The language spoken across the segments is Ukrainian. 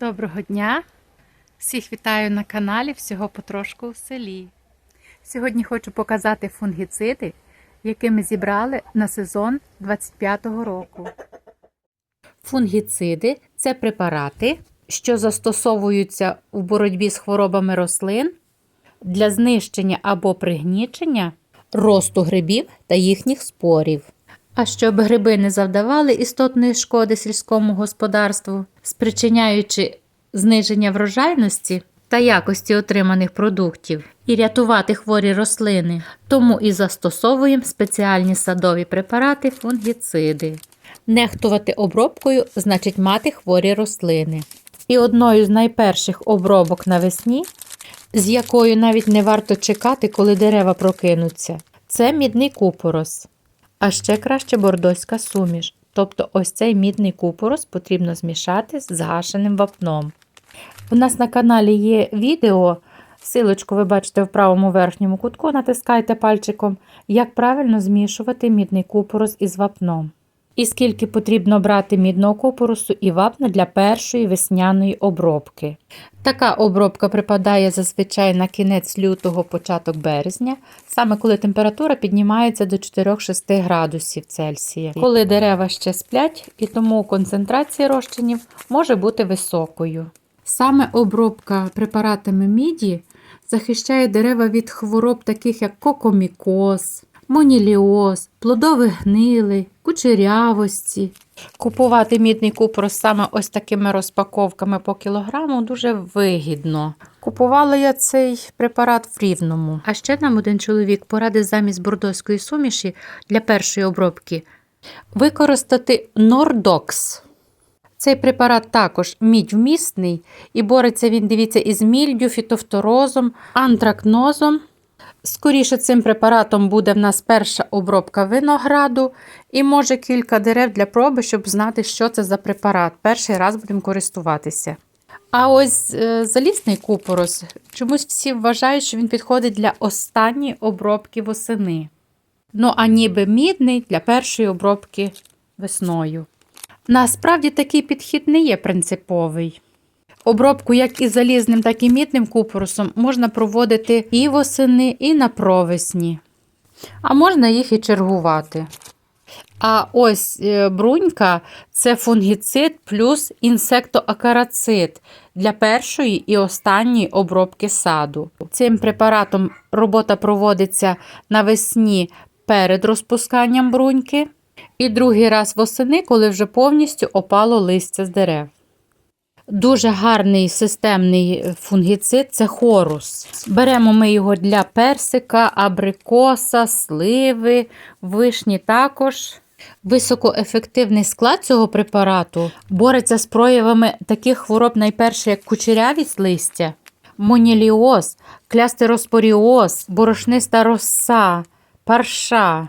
Доброго дня! Всіх вітаю на каналі Всього потрошку у селі. Сьогодні хочу показати фунгіциди, які ми зібрали на сезон 25-го року. Фунгіциди це препарати, що застосовуються у боротьбі з хворобами рослин для знищення або пригнічення росту грибів та їхніх спорів. А щоб гриби не завдавали істотної шкоди сільському господарству, спричиняючи зниження врожайності та якості отриманих продуктів і рятувати хворі рослини, тому і застосовуємо спеціальні садові препарати фунгіциди. Нехтувати обробкою значить мати хворі рослини. І одною з найперших обробок навесні, з якою навіть не варто чекати, коли дерева прокинуться, це мідний купорос. А ще краще бордоська суміш. Тобто ось цей мідний купорос потрібно змішати з згашеним вапном. У нас на каналі є відео, силочку ви бачите в правому верхньому кутку, натискайте пальчиком, як правильно змішувати мідний купорос із вапном. І скільки потрібно брати мідного купоросу і вапна для першої весняної обробки. Така обробка припадає зазвичай на кінець лютого, початок березня, саме коли температура піднімається до 4-6 градусів Цельсія, коли дерева ще сплять, і тому концентрація розчинів може бути високою. Саме обробка препаратами міді захищає дерева від хвороб, таких як кокомікоз, моніліоз, плодові гнили, кучерявості. Купувати мідний купорос саме ось такими розпаковками по кілограму дуже вигідно. Купувала я цей препарат в рівному. А ще нам один чоловік порадив замість бордоської суміші для першої обробки використати Нордокс. Цей препарат також мідь-вмісний і бореться він, дивіться, із мільдю, фітофторозом, антракнозом. Скоріше цим препаратом буде в нас перша обробка винограду і може кілька дерев для проби, щоб знати, що це за препарат. Перший раз будемо користуватися. А ось е, залісний купорос, чомусь всі вважають, що він підходить для останньої обробки восени. Ну, а ніби мідний для першої обробки весною. Насправді такий підхід не є принциповий. Обробку як і залізним, так і мідним купоросом можна проводити і восени, і на провесні. А можна їх і чергувати. А ось е, брунька це фунгіцид плюс інсектоакарацид для першої і останньої обробки саду. Цим препаратом робота проводиться навесні перед розпусканням бруньки, і другий раз восени, коли вже повністю опало листя з дерев. Дуже гарний системний фунгіцид це хорус. Беремо ми його для персика, абрикоса, сливи, вишні також. Високоефективний склад цього препарату бореться з проявами таких хвороб, найперше, як кучерявість листя, моніліоз, клястероспоріоз, борошниста роса, парша.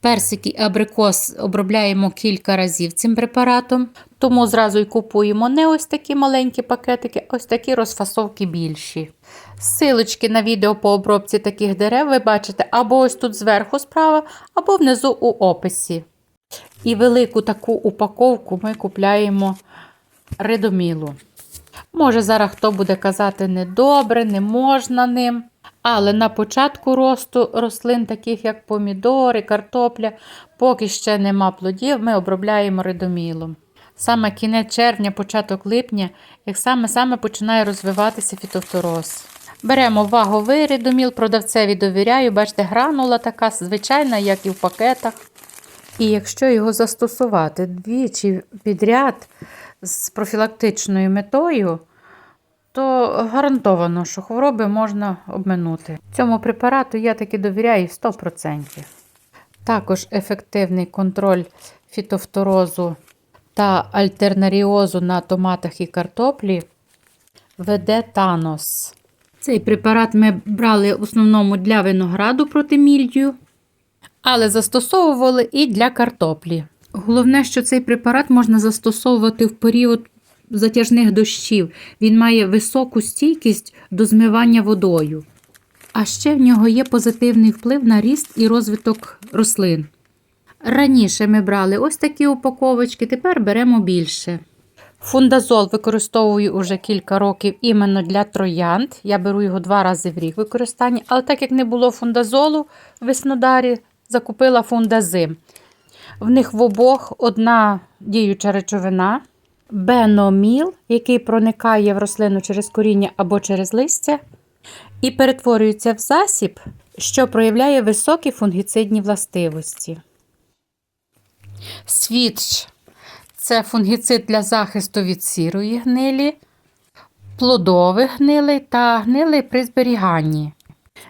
Персик і абрикос обробляємо кілька разів цим препаратом, тому зразу й купуємо не ось такі маленькі пакетики, ось такі розфасовки більші. Силочки на відео по обробці таких дерев ви бачите або ось тут зверху справа, або внизу у описі. І велику таку упаковку ми купляємо редомілу. Може, зараз хто буде казати недобре, не можна ним. Але на початку росту рослин, таких як помідори, картопля, поки ще нема плодів, ми обробляємо редомілом. Саме кінець червня, початок липня, як саме-саме починає розвиватися фітофтороз. Беремо ваговий редоміл, продавцеві довіряю, бачите, гранула така звичайна, як і в пакетах. І якщо його застосувати двічі підряд з профілактичною метою, то гарантовано, що хвороби можна обминути. Цьому препарату я таки довіряю 100%. Також ефективний контроль фітофторозу та альтернаріозу на томатах і картоплі веде Танос. Цей препарат ми брали в основному для винограду проти мільдію, але застосовували і для картоплі. Головне, що цей препарат можна застосовувати в період затяжних дощів. Він має високу стійкість до змивання водою. А ще в нього є позитивний вплив на ріст і розвиток рослин. Раніше ми брали ось такі упаковочки, тепер беремо більше. Фундазол використовую уже кілька років іменно для троянд. Я беру його два рази в рік використання, але так як не було фундазолу в Веснодарі, закупила фундазим. В них в обох одна діюча речовина, беноміл, який проникає в рослину через коріння або через листя, і перетворюється в засіб, що проявляє високі фунгіцидні властивості. Свідч це фунгіцид для захисту від сірої гнилі, плодових гнилей та гнилей при зберіганні.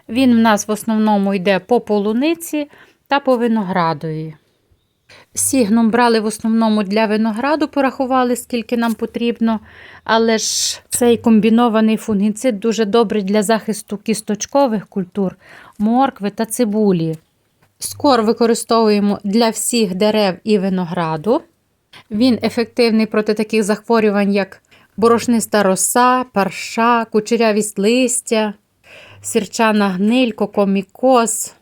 Він в нас в основному йде по полуниці та по виноградові. Сігнум брали в основному для винограду, порахували, скільки нам потрібно, але ж цей комбінований фунгіцид дуже добрий для захисту кісточкових культур, моркви та цибулі. Скор використовуємо для всіх дерев і винограду. Він ефективний проти таких захворювань, як борошниста роса, парша, кучерявість листя, сірчана гниль, кокомікоз,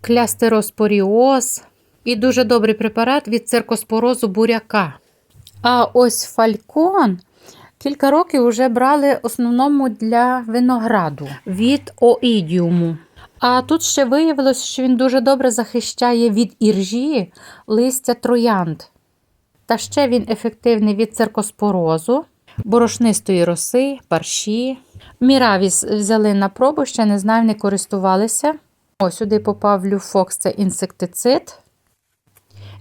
клястероспоріоз і дуже добрий препарат від циркоспорозу буряка. А ось фалькон кілька років вже брали в основному для винограду від оїдіуму. А тут ще виявилось, що він дуже добре захищає від іржі листя троянд. Та ще він ефективний від циркоспорозу, борошнистої роси, парші. Міравіс взяли на пробу, ще не знаю, не користувалися. Ось сюди попав люфокс, це інсектицид.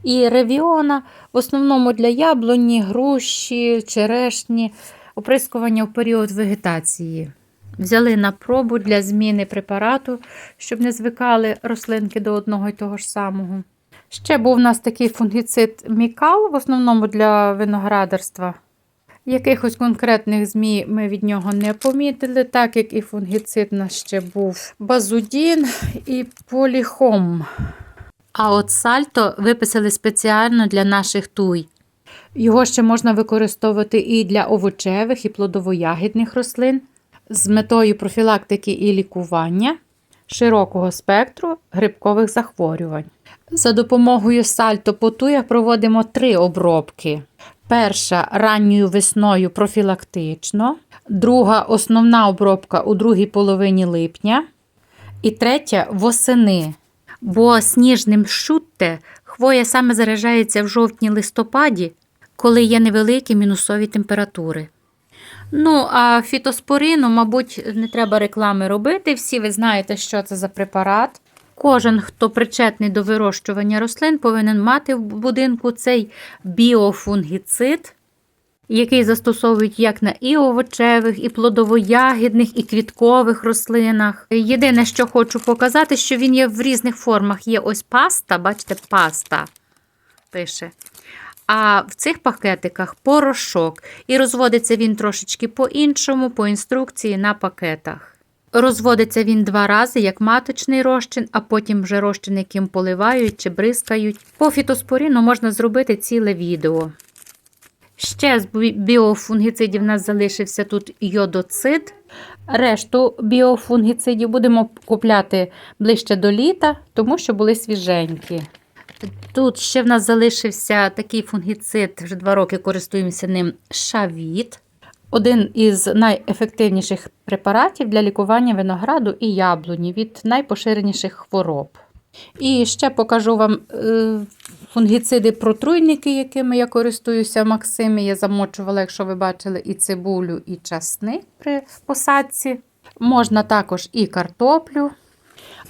І ревіона в основному для яблуні, груші, черешні, оприскування в період вегетації. Взяли на пробу для зміни препарату, щоб не звикали рослинки до одного й того ж самого. Ще був у нас такий фунгіцид мікал, в основному для виноградарства. Якихось конкретних змій ми від нього не помітили, так як і фунгіцид у нас ще був базудін і поліхом. А от сальто виписали спеціально для наших туй. Його ще можна використовувати і для овочевих, і плодово-ягідних рослин з метою профілактики і лікування широкого спектру грибкових захворювань. За допомогою сальто по туях проводимо три обробки. Перша ранньою весною профілактично, друга основна обробка у другій половині липня, і третя восени. Бо сніжним шутте хвоя саме заражається в жовтні-листопаді, коли є невеликі мінусові температури. Ну, а фітоспорину, мабуть, не треба реклами робити. Всі ви знаєте, що це за препарат. Кожен, хто причетний до вирощування рослин, повинен мати в будинку цей біофунгіцид, який застосовують як на і овочевих, і плодово-ягідних, і квіткових рослинах. Єдине, що хочу показати, що він є в різних формах. Є ось паста, бачите, паста пише. А в цих пакетиках порошок. І розводиться він трошечки по-іншому, по інструкції на пакетах. Розводиться він два рази, як маточний розчин, а потім вже розчин, яким поливають чи бризкають. По фітоспоріну можна зробити ціле відео. Ще з біофунгіцидів у нас залишився тут йодоцид. Решту біофунгіцидів будемо купляти ближче до літа, тому що були свіженькі. Тут ще в нас залишився такий фунгіцид, вже два роки користуємося ним шавіт. Один із найефективніших препаратів для лікування винограду і яблуні від найпоширеніших хвороб. І ще покажу вам е, фунгіциди-протруйники, якими я користуюся в Максимі. Я замочувала, якщо ви бачили, і цибулю, і часник при посадці. Можна також і картоплю.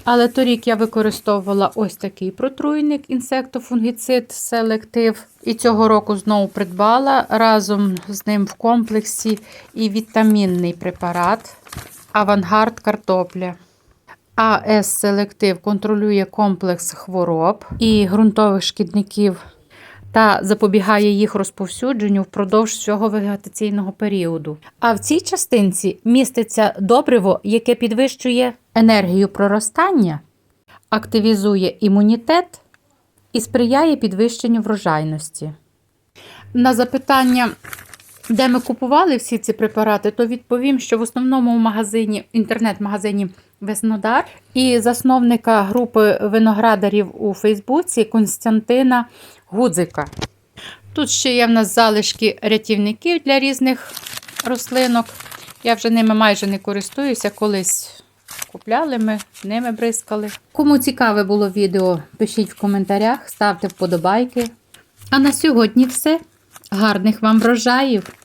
Але торік я використовувала ось такий протруйник, інсектофунгіцид селектив. І цього року знову придбала разом з ним в комплексі і вітамінний препарат Авангард картопля. АС селектив контролює комплекс хвороб і ґрунтових шкідників та запобігає їх розповсюдженню впродовж всього вегетаційного періоду. А в цій частинці міститься добриво, яке підвищує енергію проростання, активізує імунітет і сприяє підвищенню врожайності. На запитання, де ми купували всі ці препарати, то відповім, що в основному в магазині, інтернет-магазині Веснодар і засновника групи виноградарів у Фейсбуці Константина Гудзика. Тут ще є в нас залишки рятівників для різних рослинок. Я вже ними майже не користуюся, колись купляли ми, ними бризкали. Кому цікаве було відео, пишіть в коментарях, ставте вподобайки. А на сьогодні все. Гарних вам врожаїв!